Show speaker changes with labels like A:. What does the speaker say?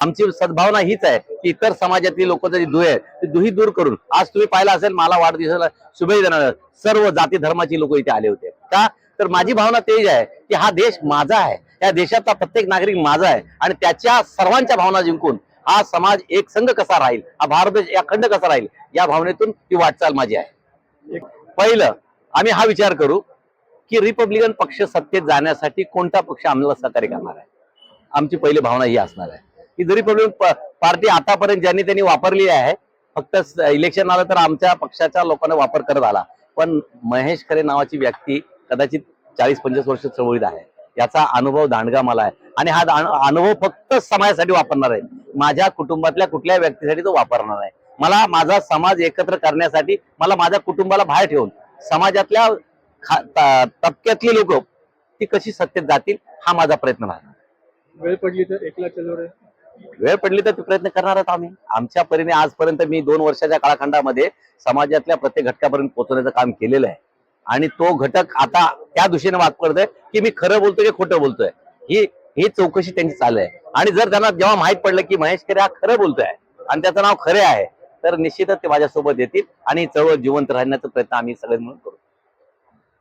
A: आमची सद्भावना हीच आहे की इतर समाजातील लोक जरी दुहे आहेत ते दुही दूर करून आज तुम्ही पाहिलं असेल मला वाढदिवसाला शुभेच्छा देणार सर्व जाती धर्माची लोक इथे आले होते. का? तर माझी भावना तेच आहे की हा देश माझा आहे. या देशातला प्रत्येक नागरिक माझा आहे. आणि त्याच्या सर्वांच्या भावना जिंकून हा समाज एक संघ कसा राहील हा भारत देश अखंड कसा राहील या भावनेतून ती वाटचाल माझी आहे. पहिलं आम्ही हा विचार करू की रिपब्लिकन पक्ष सत्तेत जाण्यासाठी कोणता पक्ष आम्हाला सहकार्य करणार आहे? आमची पहिली भावना ही असणार आहे. ही जरी रिपब्लिकन पार्टी आतापर्यंत ज्यांनी त्यांनी वापरली आहे फक्त इलेक्शन आलं तर आमच्या पक्षाच्या लोकांना वापर करत आला. पण महेश खरे नावाची व्यक्ती कदाचित चाळीस पंचवीस वर्ष चळवळीत आहे. याचा अनुभव दांडगा मला आहे. आणि हा अनुभव फक्त समाजासाठी वापरणार आहे. माझ्या कुटुंबातल्या कुठल्या व्यक्तीसाठी तो वापरणार आहे मला माझा समाज एकत्र करण्यासाठी मला माझ्या कुटुंबाला बाहेर ठेवून समाजातल्या तबक्यातली लोक ती कशी सत्तेत जातील हा माझा प्रयत्न राहणार.
B: वेळ पडली तर एकला
A: वेळ पडली तर प्रयत्न करणार आहोत आम्ही. आमच्या परीने आजपर्यंत मी दोन वर्षाच्या काळखंडामध्ये समाजातल्या प्रत्येक घटकापर्यंत पोहोचवण्याचं काम केलेलं आहे. आणि तो घटक आता त्या दिशेने वाद करतोय की मी खरं बोलतोय की खोटं बोलतोय. ही ही चौकशी त्यांची चालू आहे. आणि जर त्यांना जेव्हा माहीत पडलं की महेश खरे हा खरं बोलतोय आणि त्याचं नाव खरे आहे तर निश्चितच ते माझ्यासोबत येतील आणि चळवळ जिवंत राहण्याचा प्रयत्न आम्ही सगळे मिळून करू.